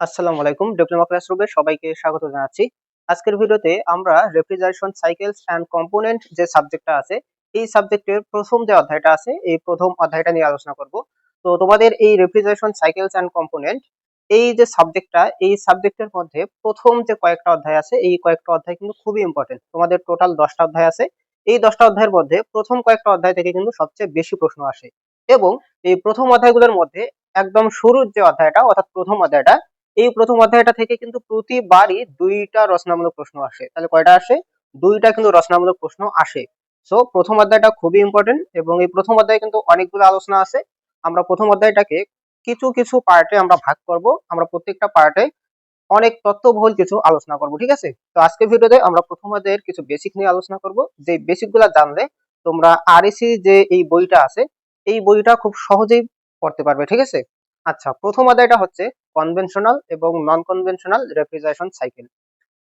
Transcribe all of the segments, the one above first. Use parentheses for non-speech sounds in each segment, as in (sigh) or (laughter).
আসসালামু আলাইকুম ডিপ্লোমা ক্লাসরুমে সবাইকে স্বাগত জানাচ্ছি। আজকের ভিডিওতে আমরা রেফ্রিজারেশন সাইকেলস অ্যান্ড কম্পোনেন্ট যে সাবজেক্টটা আছে, এই সাবজেক্টের প্রথম যে অধ্যায়টা আছে, এই প্রথম অধ্যায়টা নিয়ে আলোচনা করব। তো তোমাদের এই রেফ্রিজারেশন সাইকেলস অ্যান্ড কম্পোনেন্ট এই যে সাবজেক্টটা এই সাবজেক্টের মধ্যে প্রথম যে কয়েকটা অধ্যায় আছে, এই কয়েকটা অধ্যায় কিন্তু খুবই ইম্পর্টেন্ট তোমাদের টোটাল দশটা অধ্যায় আছে। এই দশটা অধ্যায়ের মধ্যে প্রথম কয়েকটা অধ্যায় থেকে কিন্তু সবচেয়ে বেশি প্রশ্ন আসে। এবং এই প্রথম অধ্যায়গুলোর মধ্যে একদম শুরুর যে অধ্যায়টা, অর্থাৎ প্রথম অধ্যায়টা, এই প্রথম অধ্যায়টা থেকে কিন্তু প্রতিবারই দুইটা রচনামূলক প্রশ্ন আসে। তাহলে কয়টা আসে? দুইটা কিন্তু রচনামূলক প্রশ্ন আসে। সো প্রথম অধ্যায়টা খুবই ইম্পর্টেন্ট এবং এই প্রথম অধ্যায়ে কিন্তু অনেকগুলো আলোচনা আছে। আমরা প্রথম অধ্যায়টাকে কিছু কিছু পার্টে আমরা ভাগ করব। আমরা প্রত্যেকটা পার্টে অনেক তথ্যবহুল কিছু আলোচনা করব, ঠিক আছে? তো আজকের ভিডিওতে আমরা প্রথম অধ্যায়ের কিছু বেসিক নিয়ে আলোচনা করব। যে বেসিকগুলো জানলে তোমরা আরএসি যে এই বইটা আছে, এই বইটা খুব সহজেই পড়তে পারবে, ঠিক আছে? আচ্ছা প্রথম অধ্যায়টা হচ্ছে কনভেনশনাল এবং নন কনভেনশনাল রেফ্রিজারেশন সাইকেল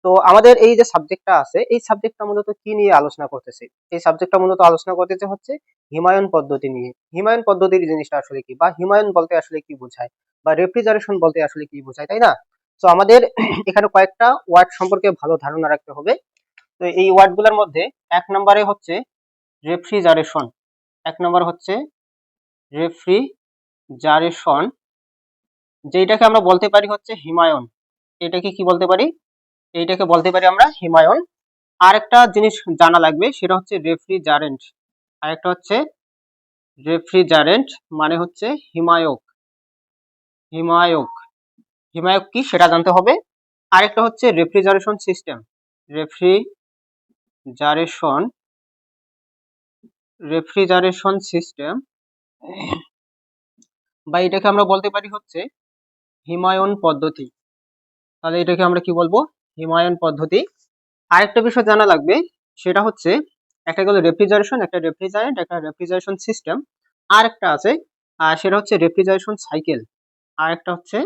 তো আমাদের এই যে সাবজেক্টটা আছে, এই সাবজেক্টটা মূলত কি নিয়ে আলোচনা করতেছে? এই সাবজেক্টটা মূলত আলোচনা করতেছে হচ্ছে হিমায়ন পদ্ধতি নিয়ে। হিমায়ন পদ্ধতির জিনিসটা আসলে কি? বা হিমায়ন বলতে আসলে কি বোঝায়? বা রেফ্রিজারেশন বলতে আসলে কি বোঝায়, তাই না? তো আমাদের (clears throat) এখানে কয়েকটা ওয়ার্ড সম্পর্কে ভালো ধারণা রাখতে হবে। তো এই ওয়ার্ডগুলোর মধ্যে এক নম্বরে হচ্ছে রেফ্রিজারেশন এক নম্বর হচ্ছে রেফ্রিজারেশন যেটাকে আমরা বলতে পারি হচ্ছে হিমায়ন। এটাকে কি বলতে পারি? এইটাকে বলতে পারি আমরা হিমায়ন। আরেকটা জিনিস জানা লাগবে, সেটা হচ্ছে রেফ্রিজারেন্ট। আরেকটা হচ্ছে রেফ্রিজারেন্ট মানে হচ্ছে হিমায়ক। হিমায়ক। হিমায়ক কি সেটা জানতে হবে। আরেকটা হচ্ছে refrigeration system. Refrigeration refrigeration system বা এটাকে আমরা বলতে পারি হচ্ছে হিমায়ন পদ্ধতি। তাহলে এটাকে আমরা কি বলব? হিমায়ন পদ্ধতি। আরেকটা বিষয় জানা লাগবে, সেটা হচ্ছে একটা গেল রেফ্রিজারেশন একটা রেফ্রিজারেন্ট একটা রেফ্রিজারেশন সিস্টেম আর একটা আছে, আর সেটা হচ্ছে রেফ্রিজারেশন সাইকেল আর একটা হচ্ছে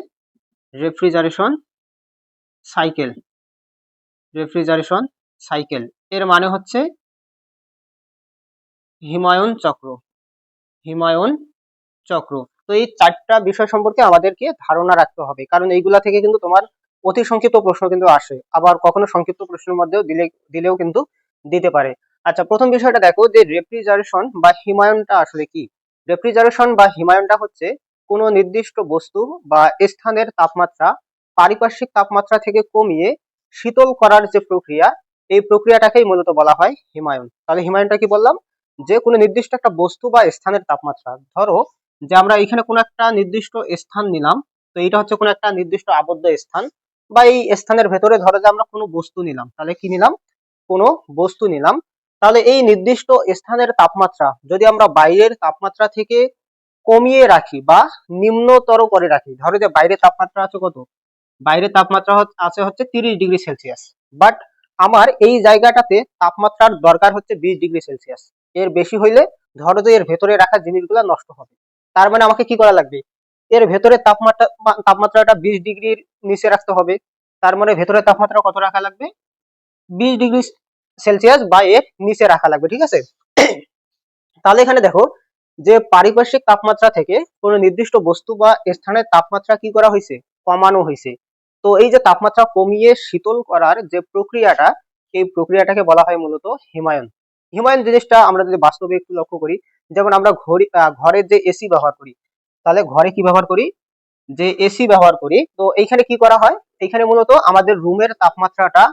রেফ্রিজারেশন সাইকেল রেফ্রিজারেশন সাইকেল এর মানে হচ্ছে হিমায়ন চক্র হিমায়ন চক্র। এই চারটা বিষয় সম্পর্কে আমাদেরকে ধারণা রাখতে হবে। কারণ এইগুলা থেকে কিন্তু তোমার অতি সংক্ষিপ্ত প্রশ্ন কিন্তু আসে। আবার কখনো সংক্ষিপ্ত প্রশ্নের মধ্যেও দিলে, দিলেও কিন্তু দিতে পারে। আচ্ছা প্রথম বিষয়টা দেখো যে রেফ্রিজারেশন বা হিমায়নটা আসলে কি? রেফ্রিজারেশন বা হিমায়নটা হচ্ছে কোনো নির্দিষ্ট বস্তু বা স্থানের তাপমাত্রা, পারিপার্শ্বিক তাপমাত্রা থেকে কমিয়ে শীতল করার যে প্রক্রিয়া, এই প্রক্রিয়াটাকেই মূলত বলা হয় হিমায়ন। তাহলে হিমায়নটা কি বললাম? যে কোনো নির্দিষ্ট একটা বস্তু বা স্থানের তাপমাত্রা। ধরো যে আমরা এখানে কোনো একটা নির্দিষ্ট স্থান নিলাম, তো এটা হচ্ছে কোনো একটা নির্দিষ্ট আবদ্ধ স্থান বা এই স্থানের ভেতরে ধরো যে আমরা কোনো বস্তু নিলাম, তাহলে কি নিলাম? কোনো বস্তু নিলাম। তাহলে এই নির্দিষ্ট স্থানের তাপমাত্রা যদি আমরা বাইরের তাপমাত্রা থেকে কমিয়ে রাখি বা নিম্নতর করে রাখি, ধরো যে বাইরের তাপমাত্রা আছে কত? বাইরের তাপমাত্রা আছে হচ্ছে তিরিশ ডিগ্রি সেলসিয়াস। বাট আমার এই জায়গাটাতে তাপমাত্রার দরকার হচ্ছে বিশ ডিগ্রি সেলসিয়াস। এর বেশি হইলে ধরো যে এর ভেতরে রাখা জিনিসগুলো নষ্ট হবে। তার মানে আমাকে কি করা লাগবে? এর ভেতরে তাপমাত্রা তাপমাত্রাটা বিশ ডিগ্রির নিচে রাখতে হবে। তার মানে ভেতরে তাপমাত্রা কত রাখা লাগবে? বিশ ডিগ্রি সেলসিয়াস বা এর নিচে রাখা লাগবে, ঠিক আছে? তাহলে এখানে দেখো যে পারিপার্শ্বিক তাপমাত্রা থেকে কোনো নির্দিষ্ট বস্তু বা স্থানের তাপমাত্রা কি করা হয়েছে? কমানো হয়েছে। তো এই যে তাপমাত্রা কমিয়ে শীতল করার যে প্রক্রিয়াটা, এই প্রক্রিয়াটাকে বলা হয় মূলত হিমায়ন। হিমায়ন জিনিসটা আমরা যদি বাস্তবে একটু লক্ষ্য করি যেমন আমরা ঘড়ি ঘরের যে এসি ব্যবহার করি, তাহলে ঘরে কি ব্যবহার করি? যে এসি ব্যবহার করি, তো এইখানে কি করা হয়? এইখানে মূলত আমাদের রুমের তাপমাত্রাটা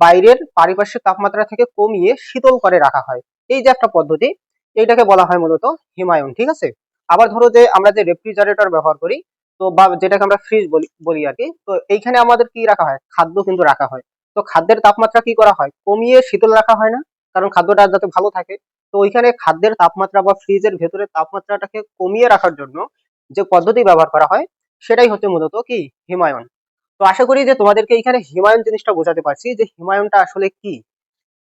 বাইরের পারিপার্শ্বিক তাপমাত্রা থেকে কমিয়ে শীতল করে রাখা হয়। এই যে একটা পদ্ধতি, এইটাকে বলা হয় মূলত হিমায়ন, ঠিক আছে? আবার ধরো যে আমরা যে রেফ্রিজারেটর ব্যবহার করি, তো বা যেটাকে আমরা ফ্রিজ বলি বলি আর কি, তো এইখানে আমাদের কি রাখা হয়? খাদ্য কিন্তু রাখা হয়। তো খাদ্যের তাপমাত্রা কি করা হয়? কমিয়ে শীতল রাখা হয় না, কারণ খাদ্যটা যাতে ভালো থাকে তো ওইখানে খাদ্যের তাপমাত্রা বা ফ্রিজের ভেতরে তাপমাত্রাটাকে কমিয়ে রাখার জন্য যে পদ্ধতি ব্যবহার করা হয়, সেটাই হচ্ছে মূলত কি? হিমায়ন। তো আশা করি যে তোমাদেরকে এখানে হিমায়ন জিনিসটা বোঝাতে পারছি যে হিমায়নটা আসলে কি?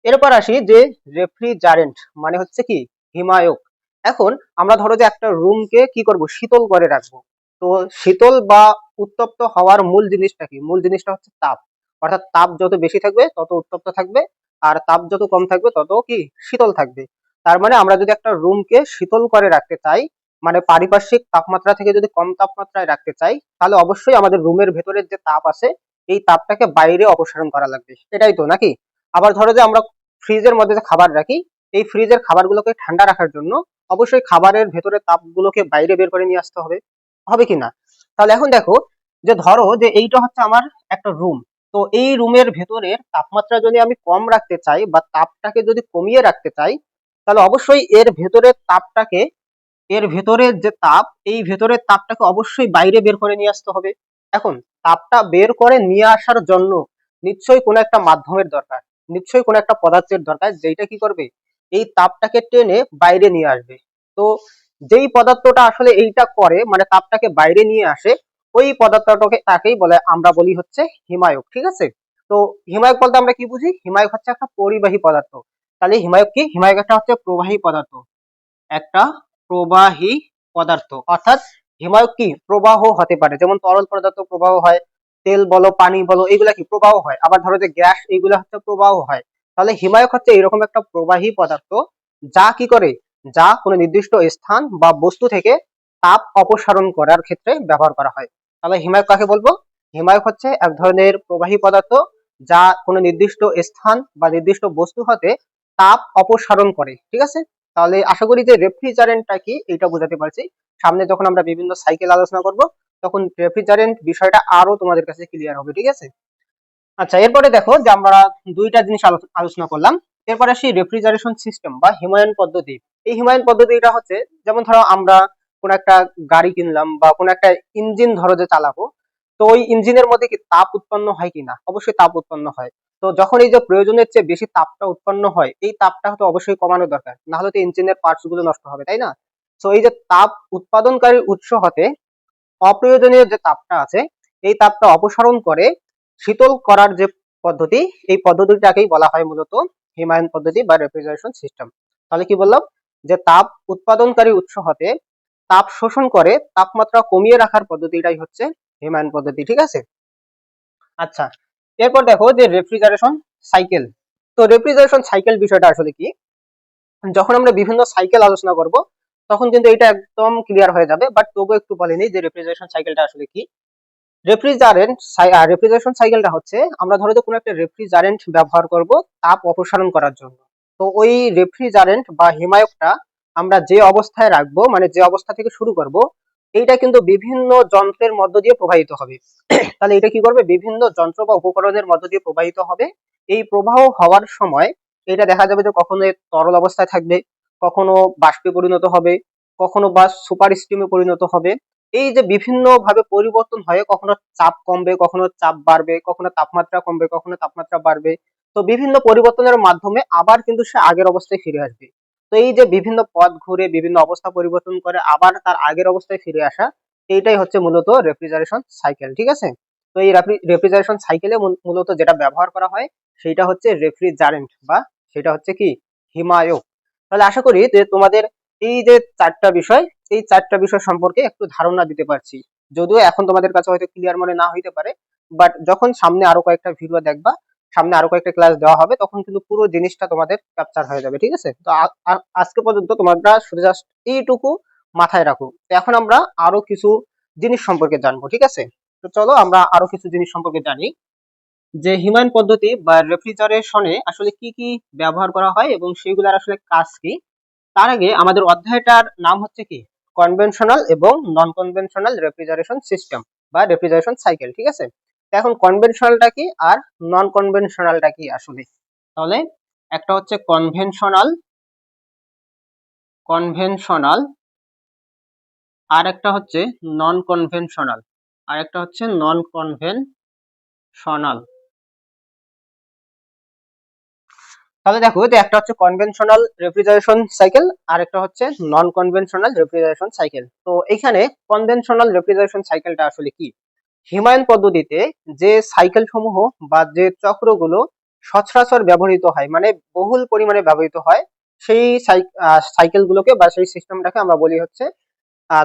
এরপর আসি যে রেফ্রিজারেন্ট মানে হচ্ছে কি? হিমায়ক। এখন আমরা ধরো যে একটা রুমকে কি করব? শীতল করে রাখব। তো শীতল বা উত্তপ্ত হওয়ার মূল জিনিসটা কি? মূল জিনিসটা হচ্ছে তাপ। অর্থাৎ তাপ যত বেশি থাকবে, তত উত্তপ্ত থাকবে, আর তাপ যত কম থাকবে, তত কি? শীতল থাকবে। তার মানে আমরা যদি একটা রুমকে শীতল করে রাখতে চাই মানে পারিপার্শ্বিক তাপমাত্রা থেকে যদি কম তাপমাত্রায় রাখতে চাই, তাহলে অবশ্যই আমাদের রুমের ভেতরের যে তাপ আছে, এই তাপটাকে বাইরে অপসারণ করা লাগবে। এটাই তো নাকি? আবার ধরো যে আমরা ফ্রিজের মধ্যে যে খাবার রাখি, এই ফ্রিজের খাবারগুলোকে ঠান্ডা রাখার জন্য অবশ্যই খাবারের ভেতরে তাপগুলোকে বাইরে বের করে নিয়ে আসতে হবে। হবে কি না? তাহলে এখন দেখো যে ধরো যে এইটা হচ্ছে আমার একটা রুম তো এই রুমের ভেতরের তাপমাত্রা যদি আমি কম রাখতে চাই বা তাপটাকে যদি কমিয়ে রাখতে চাই তাহলে অবশ্যই এর ভেতরের তাপটাকে, এর ভেতরের যে তাপ, এই ভেতরের তাপটাকে অবশ্যই বাইরে বের করে নিয়ে আসতে হবে। এখন তাপটা বের করে নিয়ে আসার জন্য নিশ্চয়ই কোনো একটা মাধ্যমের দরকার, নিশ্চয়ই কোনো একটা পদার্থের দরকার যেটা কি করবে? এই তাপটাকে টেনে বাইরে নিয়ে আসবে। তো যেই পদার্থটা আসলে এইটা করে মানে তাপটাকে বাইরে নিয়ে আসে, ওই পদার্থটাকে তাকেই বলে, আমরা বলি হচ্ছে হিমায়ক, ঠিক আছে? তো হিমায়ক বলতে আমরা কি বুঝি? হিমায়ক হচ্ছে একটা পরিবাহী পদার্থ। তাহলে হিমায়ক কি? হিমায়ক একটা হচ্ছে প্রবাহী পদার্থ। একটা প্রবাহী পদার্থ। অর্থাৎ হিমায়ক কি? প্রবাহ হতে পারে। যেমন তরল পদার্থ প্রবাহ হয়, তেল বলো, পানি বলো, এগুলা কি? প্রবাহ হয়। আবার ধরো যে গ্যাস, এগুলা হচ্ছে প্রবাহ হয়। তাহলে হিমায়ক হচ্ছে এরকম একটা প্রবাহী পদার্থ, যা কি করে? যা কোনো নির্দিষ্ট স্থান বা বস্তু থেকে তাপ অপসারণ করার ক্ষেত্রে ব্যবহার করা হয়। তাহলে হিমায়ক কাকে বলব? হিমায়ক হচ্ছে এক ধরনের প্রবাহী পদার্থ, যা কোনো নির্দিষ্ট স্থান বা নির্দিষ্ট বস্তু হতে তাপ অপসারণ করে, ঠিক আছে? তাহলে আশা করি যে রেফ্রিজারেন্টটা কি এটা বোঝাতে পারছি। সামনে যখন আমরা বিভিন্ন সাইকেল আলোচনা করব, তখন রেফ্রিজারেন্ট বিষয়টা আরও তোমাদের কাছে ক্লিয়ার হবে, ঠিক আছে? আচ্ছা এরপরে দেখো যে আমরা দুইটা জিনিস আলোচনা করলাম। এরপরে আসি রেফ্রিজারেশন সিস্টেম বা হিমায়ন পদ্ধতি। এই হিমায়ন পদ্ধতিটা হচ্ছে, যেমন ধরো আমরা কোন একটা গাড়ি কিনলাম বা কোন একটা ইঞ্জিন ধরো যে চালাবো তো ওই ইঞ্জিনের মধ্যে কি তাপ উৎপন্ন হয় কিনা? অবশ্যই তাপ উৎপন্ন হয়। তো যখন এই যে প্রয়োজনের চেয়ে বেশি তাপটা উৎপন্ন হয়, এই তাপটা তো অবশ্যই কমানো দরকার। না হলে তো ইঞ্জিনের পার্টসগুলো নষ্ট হবে, তাই না? তো এই যে তাপ উৎপাদনকারী উৎস হতে অপ্রয়োজনীয় যে তাপটা আছে, এই তাপটা অপসারণ করে শীতল করার যে পদ্ধতি, এই পদ্ধতিটাকেই বলা হয় মূলত হিমায়ন পদ্ধতি বা রেফ্রিজারেশন সিস্টেম তাহলে কি বললাম? যে তাপ উৎপাদনকারী উৎস হতে তাপ শোষণ করে তাপমাত্রা কমিয়ে রাখার পদ্ধতিটাই হচ্ছে হিমায়ন পদ্ধতি, ঠিক আছে? আচ্ছা এরপর দেখো যে রেফ্রিজারেশন সাইকেল তো রেফ্রিজারেশন সাইকেল বিষয়টা আসলে কি? যখন আমরা বিভিন্ন সাইকেল আলোচনা করব, তখন কিন্তু এটা একদম ক্লিয়ার হয়ে যাবে বাট তবুও একটু বলেনি যে রেফ্রিজারেশন সাইকেলটা আসলে কি? রেফ্রিজারেন্ট রেফ্রিজারেশন সাইকেলটা হচ্ছে, আমরা ধরো যে কোনো একটা রেফ্রিজারেন্ট ব্যবহার করব তাপ অপসারণ করার জন্য। তো ওই রেফ্রিজারেন্ট বা হিমায়কটা আমরা যে অবস্থায় রাখব মানে যে অবস্থা থেকে শুরু করব এইটা কিন্তু বিভিন্ন যন্ত্রের মধ্য দিয়ে প্রবাহিত হবে। (clears throat) তাহলে এটা কি করবে? বিভিন্ন যন্ত্র বা উপকরণের মধ্য দিয়ে প্রবাহিত হবে। এই প্রবাহ হওয়ার সময় এটা দেখা যাবে যে কখনো তরল অবস্থায় থাকবে, কখনো বাষ্পে পরিণত হবে, কখনো বা সুপার স্টিমে পরিণত হবে। এই যে বিভিন্ন ভাবে পরিবর্তন হয়ে, কখনো চাপ কমবে, কখনো চাপ বাড়বে, কখনো তাপমাত্রা কমবে, কখনো তাপমাত্রা বাড়বে। তো বিভিন্ন পরিবর্তনের মাধ্যমে আবার কিন্তু সে আগের অবস্থায় ফিরে আসবে। তো এই যে বিভিন্ন পথ ঘুরে বিভিন্ন অবস্থা পরিবর্তন করে আবার তার আগের অবস্থায় ফিরে আসা, এইটাই হচ্ছে মূলত রেফ্রিজারেশন সাইকেল ঠিক আছে? তো এই রেফ্রিজারেশন সাইকেলে মূলত যেটা ব্যবহার করা হয় সেটা হচ্ছে রেফ্রিজারেন্ট বা সেটা হচ্ছে কি? হিমায়ক তাহলে আশা করি যে তোমাদের এই যে চারটা বিষয়, এই চারটা বিষয় সম্পর্কে একটু ধারণা দিতে পারছি। যদিও এখন তোমাদের কাছে হয়তো ক্লিয়ার মনে না হইতে পারে বাট যখন সামনে আরও কয়েকটা ভিডিও দেখবা সামনে আরও কয়েকটা ক্লাস দেওয়া হবে, তখন কিন্তু পুরো জিনিসটা তোমাদের ক্যাপচার হয়ে যাবে, ঠিক আছে? তো আজকে পর্যন্ত তোমরা শুধু জাস্ট এইটুকু মাথায় রাখো। এখন আমরা আরও কিছু জিনিস সম্পর্কে জানব, ঠিক আছে? তো চলো আমরা আরও কিছু জিনিস সম্পর্কে জানি। যে হিমায়ন পদ্ধতি বা রেফ্রিজারেশনে আসলে কি কি ব্যবহার করা হয় এবং সেগুলোর আসলে কাজ কি? তার আগে আমাদের অধ্যায়টার নাম হচ্ছে কি? কনভেনশনাল এবং নন কনভেনশনাল রেফ্রিজারেশন সিস্টেম বা রেফ্রিজারেশন সাইকেল ঠিক আছে? এখন কনভেনশনালটা কি আর নন কনভেনশনালটা কি আসলে? তাহলে একটা হচ্ছে কনভেনশনাল কনভেনশনাল আর একটা হচ্ছে নন কনভেনশনাল আর একটা হচ্ছে নন কনভেনশনাল তাহলে দেখো যে একটা হচ্ছে কনভেনশনাল রেফ্রিজারেশন সাইকেল আর একটা হচ্ছে নন কনভেনশনাল রেফ্রিজারেশন সাইকেল তো এখানে কনভেনশনাল রেফ্রিজারেশন সাইকেলটা আসলে কি? হিমায়ন পদ্ধতিতে যে সাইকেল সমূহ বা যে চক্রগুলো সচরাচর ব্যবহৃত হয় মানে বহুল পরিমাণে ব্যবহৃত হয়, সেই সাইকেলগুলোকে বা সেই সিস্টেমটাকে আমরা বলি হচ্ছে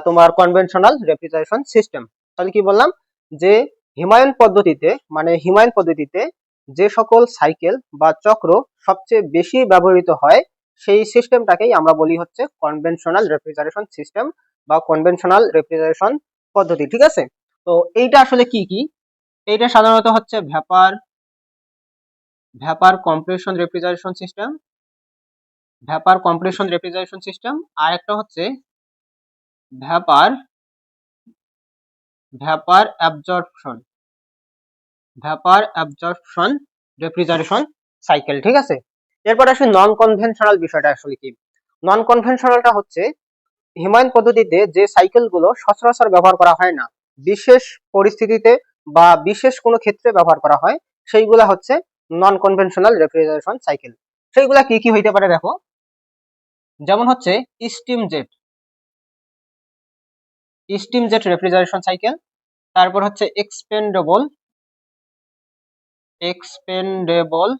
তোমার কনভেনশনাল রেফ্রিজারেশন সিস্টেম তাহলে কি বললাম? যে হিমায়ন পদ্ধতিতে মানে হিমায়ন পদ্ধতিতে যে সকল সাইকেল বা চক্র সবচেয়ে বেশি ব্যবহৃত হয়, সেই সিস্টেমটাকেই আমরা বলি হচ্ছে কনভেনশনাল রেফ্রিজারেশন সিস্টেম বা কনভেনশনাল রেফ্রিজারেশন পদ্ধতি, ঠিক আছে? তো এইটা আসলে কি কি? এইটা সাধারণত হচ্ছে vapour vapour compression refrigeration system vapour compression refrigeration system আর একটা হচ্ছে vapour vapour absorption vapour absorption refrigeration cycle ঠিক আছে? এরপর আসি নন কনভেনশনাল বিষয়টা আসলে কি? নন কনভেনশনালটা হচ্ছে হিমায়ন পদ্ধতিতে যে সাইকেলগুলো সচরাচর ব্যবহার করা হয় না। বিশেষ পরিস্থিতিতে বা বিশেষ কোনো ক্ষেত্রে ব্যবহার করা হয়, সেইগুলা হচ্ছে নন কনভেনশনাল রেফ্রিজারেশন সাইকেল সেইগুলা কি কি হইতে পারে দেখো? যেমন হচ্ছে steam jet steam jet refrigeration cycle তারপর হচ্ছে এক্সপেন্ডেবল এক্সপেন্ডেবল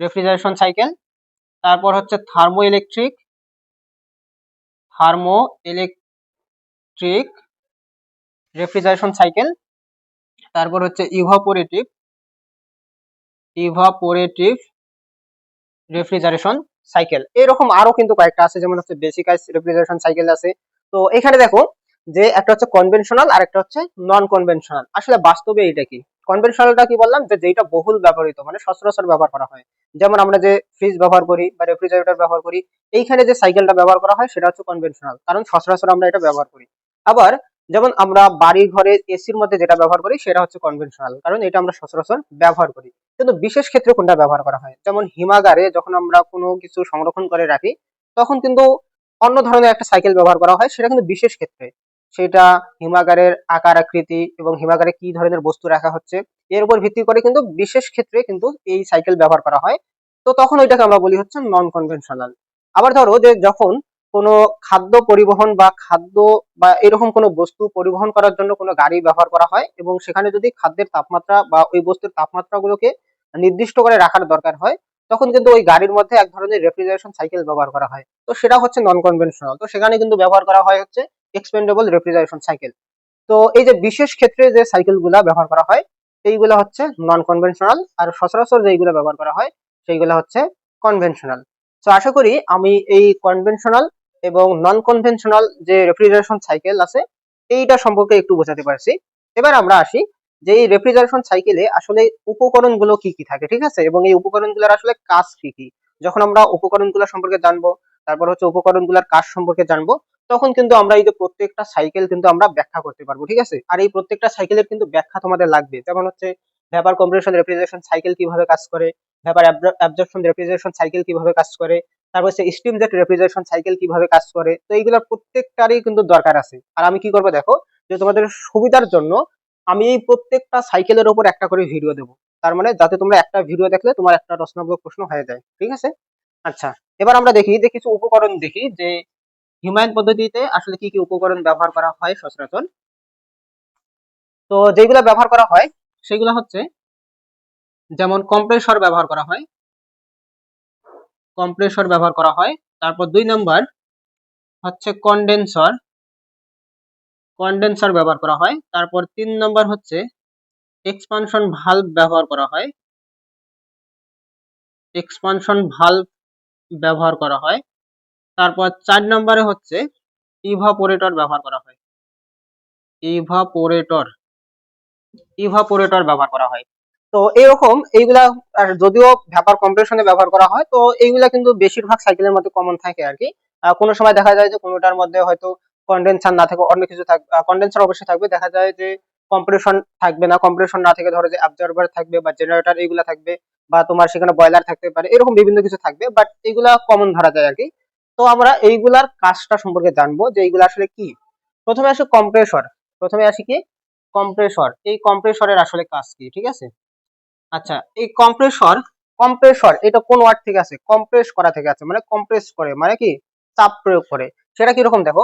রেফ্রিজারেশন সাইকেল তারপর হচ্ছে thermo electric thermo electric refrigeration cycle তারপর হচ্ছে ইভাপোরেটিভ ইভাপোরেটিভ রেফ্রিজারেশন সাইকেল এরকম আরও কিন্তু কয়েকটা আছে, যেমন হচ্ছে বেসিক রেফ্রিজারেশন সাইকেল আছে। তো এখানে দেখো যে একটা হচ্ছে কনভেনশনাল আর একটা হচ্ছে নন কনভেনশনাল আসলে বাস্তবে এটা কি? কনভেনশনালটা কি বললাম? যে যেটা বহুল ব্যবহৃত মানে সচরাচর ব্যবহার করা হয়। যেমন আমরা যে ফ্রিজ ব্যবহার করি বা রেফ্রিজারেটর ব্যবহার করি, এইখানে যে সাইকেলটা ব্যবহার করা হয়, সেটা হচ্ছে কনভেনশনাল কারণ সচরাচর আমরা এটা ব্যবহার করি। আবার যেমন আমরা বাড়ি ঘরে এসির মধ্যে যেটা ব্যবহার করি, সেটা হচ্ছে কনভেনশনাল কারণ এটা আমরা সচরাচর ব্যবহার করি। কিন্তু বিশেষ ক্ষেত্রে কোনটা ব্যবহার করা হয়? যেমন হিমাগারে যখন আমরা কোনো কিছু সংরক্ষণ করে রাখি, তখন কিন্তু অন্য ধরনের একটা সাইকেল ব্যবহার করা হয়, সেটা কিন্তু বিশেষ ক্ষেত্রে। সেটা হিমাগারের আকার আকৃতি এবং হিমাগারে কি ধরনের বস্তু রাখা হচ্ছে, এর উপর ভিত্তি করে কিন্তু বিশেষ ক্ষেত্রে কিন্তু এই সাইকেল ব্যবহার করা হয়। তো তখন ওইটাকে আমরা বলি হচ্ছে নন কনভেনশনাল আবার ধরো যে যখন কোনো খাদ্য পরিবহন বা খাদ্য বা এরকম কোনো বস্তু পরিবহন করার জন্য কোনো গাড়ি ব্যবহার করা হয় এবং সেখানে যদি খাদ্যের তাপমাত্রা বা ওই বস্তুর তাপমাত্রাগুলোকে নির্দিষ্ট করে রাখার দরকার হয়, তখন কিন্তু ওই গাড়ির মধ্যে এক ধরনের রেফ্রিজারেশন সাইকেল ব্যবহার করা হয়। তো সেটা হচ্ছে নন কনভেনশনাল তো সেখানে কিন্তু ব্যবহার করা হয় হচ্ছে এক্সপেন্ডেবল রেফ্রিজারেশন সাইকেল তো এই যে বিশেষ ক্ষেত্রে যে সাইকেলগুলা ব্যবহার করা হয়, এইগুলো হচ্ছে নন কনভেনশনাল আর সচরাচর যেইগুলো ব্যবহার করা হয়, সেইগুলো হচ্ছে কনভেনশনাল তো আশা করি আমি এই কনভেনশনাল এবং নন কনভেনশনাল যে রেফ্রিজারেশন সাইকেল আছে, এইটা সম্পর্কে একটু বোঝাতে পারছি। এবার আমরা আসি যে এই রেফ্রিজারেশন সাইকেলে আসলে উপকরণগুলো কি কি থাকে, ঠিক আছে? এবং এই উপকরণগুলোর আসলে কাজ কি কি? যখন আমরা উপকরণগুলো সম্পর্কে জানব, তারপর হচ্ছে উপকরণগুলোর কাজ সম্পর্কে জানব, তখন কিন্তু আমরা এই যে প্রত্যেকটা সাইকেল কিন্তু আমরা ব্যাখ্যা করতে পারব, ঠিক আছে? আর এই প্রত্যেকটা সাইকেলের কিন্তু ব্যাখ্যা তোমাদের লাগবে। যেমন হচ্ছে ভ্যাপার কম্প্রেশন রেফ্রিজারেশন সাইকেল কীভাবে কাজ করে ভ্যাপার অ্যাবজর্পশন রেফ্রিজারেশন সাইকেল কীভাবে কাজ করে তারপর হচ্ছে স্টিম জেট রেফ্রিজারেশন সাইকেল কীভাবে কাজ করে, তো এইগুলোর প্রত্যেকটারই কিন্তু দরকার আছে। আর আমি কি করব দেখো, যে তোমাদের সুবিধার জন্য আমি এই প্রত্যেকটা সাইকেলের উপর একটা করে ভিডিও দেবো। তার মানে যাতে তোমরা একটা ভিডিও দেখলে তোমার একটা রচনামূলক প্রশ্ন হয়ে যায়, ঠিক আছে? আচ্ছা এবার আমরা দেখি যে কিছু উপকরণ দেখি যে হিমায়ন পদ্ধতিতে আসলে কি কি উপকরণ ব্যবহার করা হয় সচরাচর। তো যেগুলো ব্যবহার করা হয় সেগুলো হচ্ছে যেমন কম্প্রেসর ব্যবহার করা হয় কম্প্রেসর ব্যবহার করা হয়। তারপর দুই নাম্বার হচ্ছে কন্ডেন্সার কন্ডেন্সার ব্যবহার করা হয়। তারপর তিন নম্বর হচ্ছে এক্সপানশন ভালভ ব্যবহার করা হয়। এক্সপানশন ভালভ ব্যবহার করা হয়। তারপর চার নম্বরে হচ্ছে ইভাপোরেটর ব্যবহার করা হয়। ইভাপোরেটর ইভাপোরেটর ব্যবহার করা হয়। তো এরকম এইগুলা, আর যদিও ভ্যাপার কম্প্রেশনে ব্যবহার করা হয়, তো এইগুলা কিন্তু বেশিরভাগ সাইকেলের মধ্যে কমন থাকে আর কি। কোনো সময় দেখা যায় যে কোনোটার মধ্যে হয়তো কন্ডেন্সার না থাকে, অন্য কিছু থাকবে কন্ডেন্সার অবশ্যই থাকবে। দেখা যায় যে কম্প্রেশন থাকবে না কম্প্রেশন না থেকে ধরো যে অ্যাবজর্বার থাকবে বা জেনারেটর এইগুলা থাকবে বা তোমার সেখানে বয়লার থাকতে পারে, এরকম বিভিন্ন কিছু থাকবে বাট এইগুলা কমন ধরা যায় আর কি। তো আমরা এইগুলার কাজটা সম্পর্কে জানব যে এইগুলো আসলে কি। প্রথমে আসে কম্প্রেসর প্রথমে আসি কি? কম্প্রেসর এই কম্প্রেসরের আসলে কাজ কি, ঠিক আছে? আচ্ছা এই কম্প্রেসর কম্প্রেসর এটা কোন ওয়ার্ড থেকে আছে কম্প্রেস করা থেকে আছে মানে কম্প্রেস করে মানে কি? চাপ প্রয়োগ করে। সেটা কীরকম দেখো?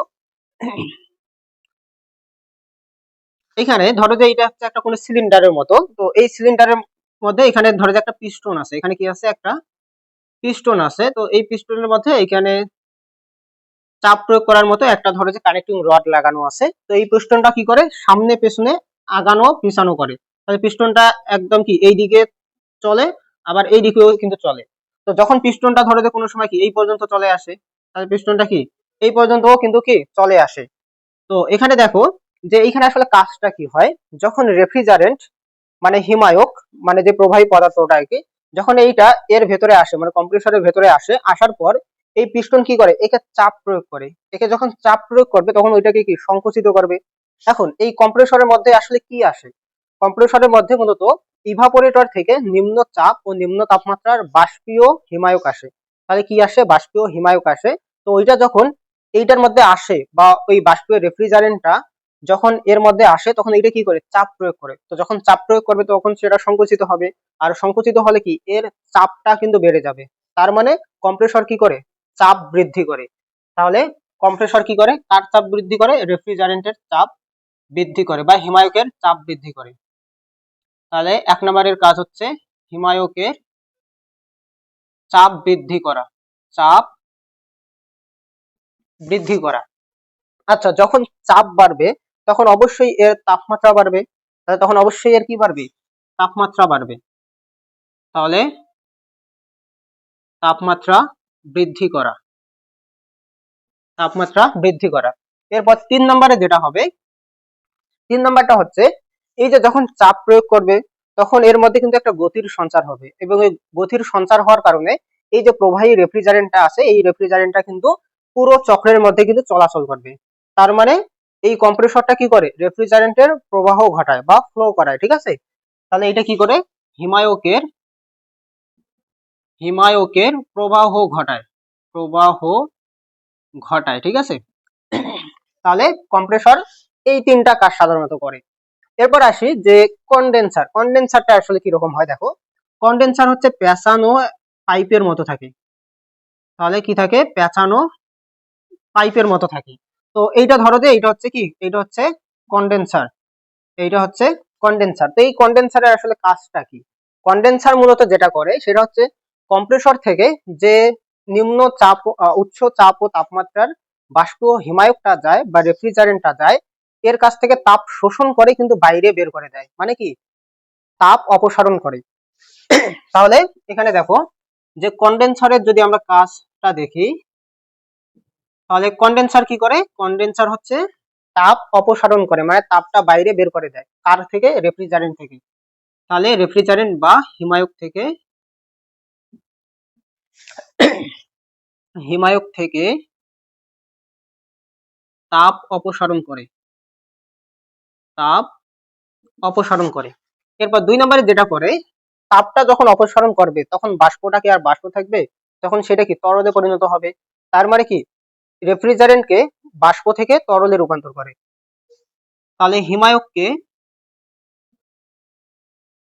এখানে ধরো যে এটা হচ্ছে একটা কোনো সিলিন্ডারের মতো, তো এই সিলিন্ডারের মধ্যে এখানে ধরো যে একটা পিস্টন আছে, এখানে কি আছে? একটা পিস্টন আছে, তো এই পিস্টনের মধ্যে এখানে চাপ প্রয়োগ করার মতো একটা ধরো যে কানেক্টিং রড লাগানো আছে, তো এই পিস্টনটা কি করে? সামনে পেছনে আগানো, পিছানো করে। তাহলে পিস্টনটা একদম কি এই দিকে চলে, আবার এই দিকেও কিন্তু চলে। তো যখন পিস্টনটা ধরে যে কোনো সময় কি এই পর্যন্ত চলে আসে, তাহলে পিস্টনটা কি? এই পর্যন্তও কিন্তু কি চলে আসে। তো এখানে দেখো যে এইখানে আসলে কাজটা কি হয়? যখন রেফ্রিজারেন্ট মানে হিমায়ক মানে যে প্রবাহী পদার্থটা আর কি, যখন এইটা এর ভেতরে আসে মানে কম্প্রেসরের ভেতরে আসে, আসার পর এই পিস্টন কি করে? একে চাপ প্রয়োগ করে। একে যখন চাপ প্রয়োগ করবে তখন ওইটাকে কি সংকুচিত করবে? এখন এই কম্প্রেসরের মধ্যে আসলে কি আসে? কম্প্রেসরের মধ্যে মূলত ইভাপোরেটর থেকে নিম্ন চাপ ও নিম্ন তাপমাত্রার বাষ্পীয় হিমায়ক আসে। তাহলে কি আসে? বাষ্পীয় হিমায়ক আসে। তো ওইটা যখন এইটার মধ্যে আসে বা ওই বাষ্পীয় রেফ্রিজারেন্টটা যখন এর মধ্যে আসে, তখন এটা কি করে? চাপ প্রয়োগ করে। তো যখন চাপ প্রয়োগ করবে, তখন সেটা সংকুচিত হবে। আর সংকুচিত হলে কি? এর চাপটা কিন্তু বেড়ে যাবে। তার মানে কম্প্রেসর কি করে? চাপ বৃদ্ধি করে। তাহলে কম্প্রেসর কি করে? তার চাপ বৃদ্ধি করে রেফ্রিজারেন্টের চাপ বৃদ্ধি করে বা হিমায়কের চাপ বৃদ্ধি করে। তাহলে এক নম্বরের কাজ হচ্ছে হিমায়কের চাপ বৃদ্ধি করা। চাপ বৃদ্ধি করা। আচ্ছা যখন চাপ বাড়বে, তখন অবশ্যই এর তাপমাত্রা বাড়বে। তাহলে তখন অবশ্যই এর কি বাড়বে? তাপমাত্রা বাড়বে। তাহলে তাপমাত্রা বৃদ্ধি করা। তাপমাত্রা বৃদ্ধি করা। এরপর তিন নম্বরে যেটা হবে, তিন নম্বরটা হচ্ছে এই যে যখন চাপ প্রয়োগ করবে, তখন এর মধ্যে কিন্তু একটা গতির সঞ্চার হবে। এবং এই গতির সঞ্চার হওয়ার কারণে এই যে প্রবাহী রেফ্রিজারেন্টটা আছে, এই রেফ্রিজারেন্টটা কিন্তু পুরো চক্রের মধ্যে কিন্তু চলাচল করবে। তার মানে এই কম্প্রেসরটা কি করে? রেফ্রিজারেন্টের প্রবাহ ঘটায় বা ফ্লো করায়, ঠিক আছে? তাহলে এটা কি করে? হিমায়কের হিমায়কের প্রবাহ ঘটায়। প্রবাহ ঘটায়, ঠিক আছে? তাহলে কম্প্রেসর এই তিনটা কাজ সাধারণত করে। এরপর আসি যে কন্ডেন্সার কন্ডেন্সারটা আসলে কি রকম হয় দেখো? কন্ডেন্সার হচ্ছে পেঁচানো পাইপের মতো থাকে। তাহলে কি থাকে? পেঁচানো পাইপের মতো থাকে। তো এইটা ধরো যে, এইটা হচ্ছে কি? এইটা হচ্ছে কন্ডেন্সার এইটা হচ্ছে কন্ডেন্সার তো এই কন্ডেন্সারের আসলে কাজটা কি? কন্ডেন্সার মূলত যেটা করে, সেটা হচ্ছে কম্প্রেসর থেকে যে নিম্ন চাপ উচ্চ চাপ ও তাপমাত্রার বাষ্প হিমায়কটা যায় বা রেফ্রিজারেন্টটা যায় এর কাছ থেকে তাপ শোষণ করে কিন্তু বাইরে বের করে দেয়। মানে কি? তাপ অপসারণ করে। তাহলে এখানে দেখো যে কন্ডেন্সারের যদি আমরা কাজটা দেখি, তাহলে কন্ডেন্সার কি করে? কন্ডেন্সার হচ্ছে তাপ অপসারণ করে মানে তাপটা বাইরে বের করে দেয়। কার থেকে? রেফ্রিজারেন্ট থেকে। তাহলে রেফ্রিজারেন্ট বা হিমায়ক থেকে হিমায়ক থেকে তাপ অপসারণ করে। তাপ অপসারণ করে। এরপর দুই নম্বরে যেটা করে, তাপটা যখন অপসারণ করবে, তখন বাষ্পটা কি আর বাষ্প থাকবে? তখন সেটা কি তরলে পরিণত হবে? তার মানে কি? রেফ্রিজারেন্টকে বাষ্প থেকে তরলে রূপান্তর করে। তাহলে হিমায়ককে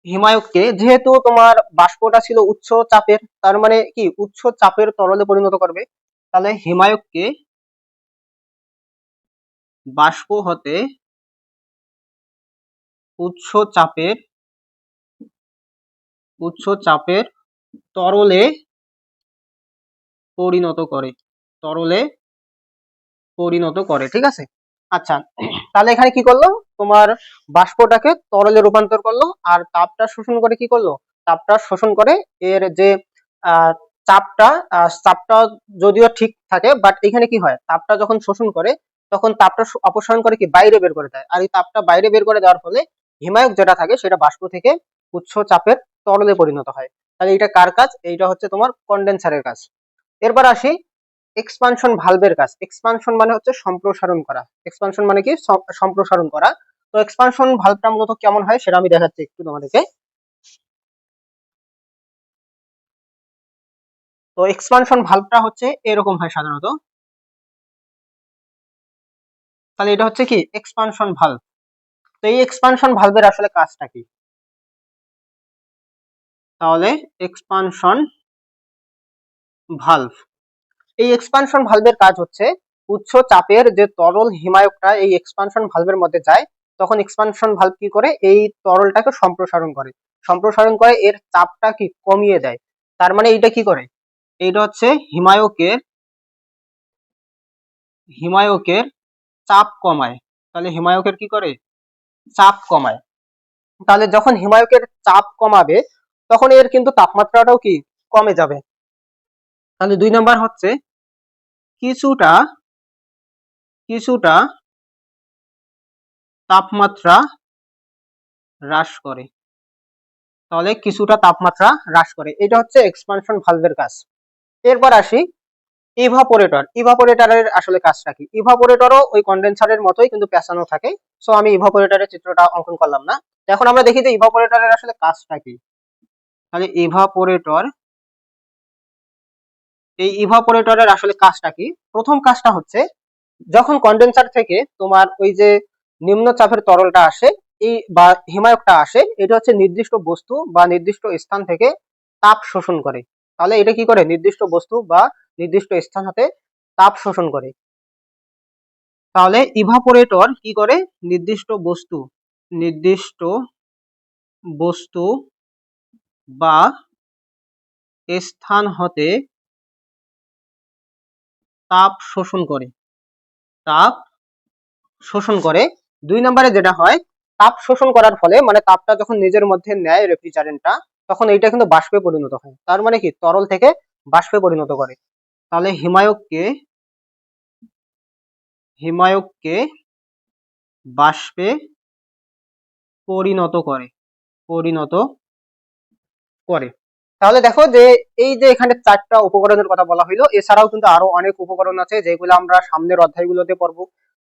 হিমায়ককে যেহেতু তোমার বাষ্পটা ছিল উচ্চ চাপের, তার মানে কি? উচ্চ চাপের তরলে পরিণত করবে। তাহলে হিমায়ককে বাষ্প হতে উচ্চ চাপের উচ্চ চাপের তরলে পরিণত করে, তরলে পরিণত করে, ঠিক আছে? আচ্ছা তাহলে এখানে কি করল? তোমার বাষ্পটাকে তরলে রূপান্তর করল আর তাপটা শোষণ করে কি করল? তাপটা শোষণ করে এর যে চাপটা চাপটা যদিও ঠিক থাকে বাট এখানে কি হয়? তাপটা যখন শোষণ করে, তখন তাপটা অপসারণ করে কি? বাইরে বের করে দেয়। আর এই তাপটা বাইরে বের করে দেওয়ার ফলে হিমায়ক যেটা থাকে সেটা বাষ্প থেকে উচ্চ চাপের তরলে পরিণত হয়। তাহলে এটা কার কাজ? এইটা হচ্ছে তোমার কন্ডেন্সারের কাজ। এরপর আসি এক্সপানশন ভালভের কাজ। এক্সপানশন মানে হচ্ছে সম্প্রসারণ করা। এক্সপানশন মানে কি? সম্প্রসারণ করা। তো এক্সপানশন ভালভটা মূলত কেমন হয় সেটা আমি দেখাচ্ছি একটু তোমাদেরকে। তো এক্সপানশন ভালভটা হচ্ছে এরকম হয় সাধারণত। তাহলে এটা হচ্ছে কি? এক্সপানশন ভালভ তো এই এক্সপানশন ভালভের আসলে কাজটা কি? তাহলে এক্সপানশন ভালভ এই এক্সপানশন ভালভের কাজ হচ্ছে উচ্চ চাপের যে তরল হিমায়কটা এই এক্সপানশন ভালভের মধ্যে যায়, তখন এক্সপানশন ভালভ কি করে? এই তরলটাকে সম্প্রসারণ করে। সম্প্রসারণ করে, এর চাপটা কি? কমিয়ে দেয়। তার মানে এইটা কি করে? এইটা হচ্ছে হিমায়কের হিমায়কের চাপ কমায়। তাহলে হিমায়কের কি করে? চাপ কমায়। তাহলে যখন হিমায়কের চাপ কমাবে, তখন এর কিন্তু তাপমাত্রাটাও কি? কমে যাবে। তাহলে দুই নাম্বার হচ্ছে, কিছুটা কিছুটা তাপমাত্রা হ্রাস করে। তাহলে কিছুটা তাপমাত্রা হ্রাস করে। এটা হচ্ছে এক্সপানশন ভালভের কাজ। এরপর আসি ইভাপোরেটর ইভাপোরেটরের আসলে কাজটা কি? ইভাপোরেটরও ওই কন্ডেন্সারের মতোই কিন্তু পেঁচানো থাকে। সো আমি ইভাপোরেটরের চিত্রটা অঙ্কন করলাম না। এখন আমরা দেখি যে ইভাপোরেটরের আসলে কাজটা কি? তাহলে ইভাপোরেটর এই ইভাপোরেটরের আসলে কাজটা কি? প্রথম কাজটা হচ্ছে, যখন কন্ডেন্সার থেকে তোমার ওই যে নিম্নচাপের তরলটা আসে, এই বা হিমায়কটা আসে, এটা হচ্ছে নির্দিষ্ট বস্তু বা নির্দিষ্ট স্থান থেকে তাপ শোষণ করে। তাহলে এটা কি করে? নির্দিষ্ট বস্তু বা নির্দিষ্ট স্থান হতে তাপ শোষণ করে। তাহলে ইভাপোরেটর কি করে? নির্দিষ্ট বস্তু নির্দিষ্ট বস্তু বা স্থান হতে তাপ শোষণ করে। তাপ শোষণ করে। দুই নম্বরে যেটা হয়, তাপ শোষণ করার ফলে মানে তাপটা যখন নিজের মধ্যে নেয় রেফ্রিজারেন্টটা তখন এইটা কিন্তু বাষ্পে পরিণত হয়। তার মানে কি? তরল থেকে বাষ্পে পরিণত করে। তাহলে হিমায়ককে হিমায়ককে বাষ্পে পরিণত করে পরিণত করে। তাহলে দেখো যে এই যে এখানে চারটা উপকরণের কথা বলা হইল, এছাড়াও কিন্তু আরও অনেক উপকরণ আছে যেগুলো আমরা সামনের অধ্যায়গুলোতে পড়ব।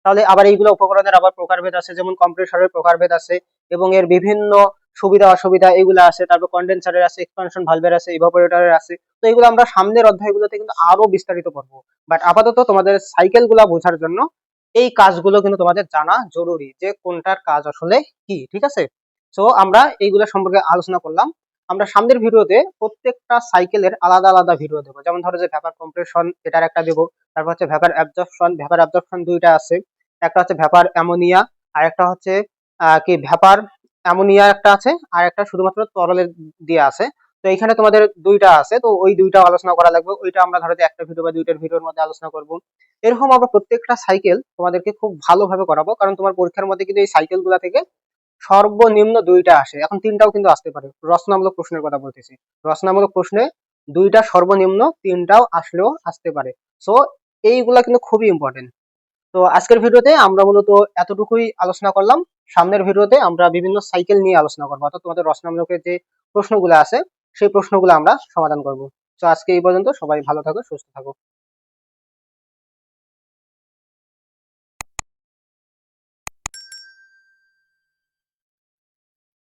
তাহলে আবার এইগুলো উপকরণের আবার প্রকারভেদ আছে, যেমন কম্প্রেসরের প্রকারভেদ আছে এবং এর বিভিন্ন সুবিধা, অসুবিধা, এগুলো আছে। তারপর কন্ডেন্সারের আছে এক্সপানশন ভালভের আছে ইভাপোরেটরের আছে। তো এগুলো আমরা সামনের অধ্যায়গুলোতে কিন্তু আরও বিস্তারিত পড়ব। বাট আপাতত তোমাদের সাইকেলগুলো বোঝার জন্য এই কাজগুলো কিন্তু তোমাদের জানা জরুরি যে কোনটার কাজ আসলে কি, ঠিক আছে? সো আমরা এইগুলো সম্পর্কে আলোচনা করলাম। আমরা সামনের ভিডিওতে প্রত্যেকটা সাইকেলের আলাদা আলাদা ভিডিও দেবো। যেমন ধরো যে ভ্যাপার কম্প্রেশন এটার একটা দেবো। তারপর হচ্ছে ভ্যাপার অ্যাবজর্পশন ভ্যাপার অ্যাবজর্পশন দুইটা আছে। একটা হচ্ছে ভ্যাপার অ্যামোনিয়া আর একটা হচ্ছে কি ভ্যাপার অ্যামোনিয়া একটা আছে, আর একটা শুধুমাত্র তরলের দিয়ে আছে। তো এখানে তোমাদের দুইটা আছে, তো ওই দুইটা আলোচনা করা লাগবে। ওইটা আমরা ধরো একটা ভিডিও বা দুইটার ভিডিওর মধ্যে আলোচনা করব। এরকম আমরা প্রত্যেকটা সাইকেল তোমাদেরকে খুব ভালোভাবে করাবো, কারণ তোমার পরীক্ষার মধ্যে কিন্তু এই সাইকেলগুলো থেকে সর্বনিম্ন দুইটা আসে। এখন তিনটাও কিন্তু আসতে পারে। রচনামূলক প্রশ্নের কথা বলতেছি। রচনামূলক প্রশ্নে দুইটা সর্বনিম্ন তিনটাও আসলেও আসতে পারে। সো এইগুলা কিন্তু খুবই ইম্পর্টেন্ট তো আজকের ভিডিওতে আমরা মূলত এতটুকুই আলোচনা করলাম। সামনের ভিডিওতে আমরা বিভিন্ন সাইকেল নিয়ে আলোচনা করব। অর্থাৎ তোমাদের রচনামূলকের যে প্রশ্নগুলো আছে, সেই প্রশ্নগুলো আমরা সমাধান করব। তো আজকে এই পর্যন্ত সবাই ভালো থাকো, সুস্থ থাকো।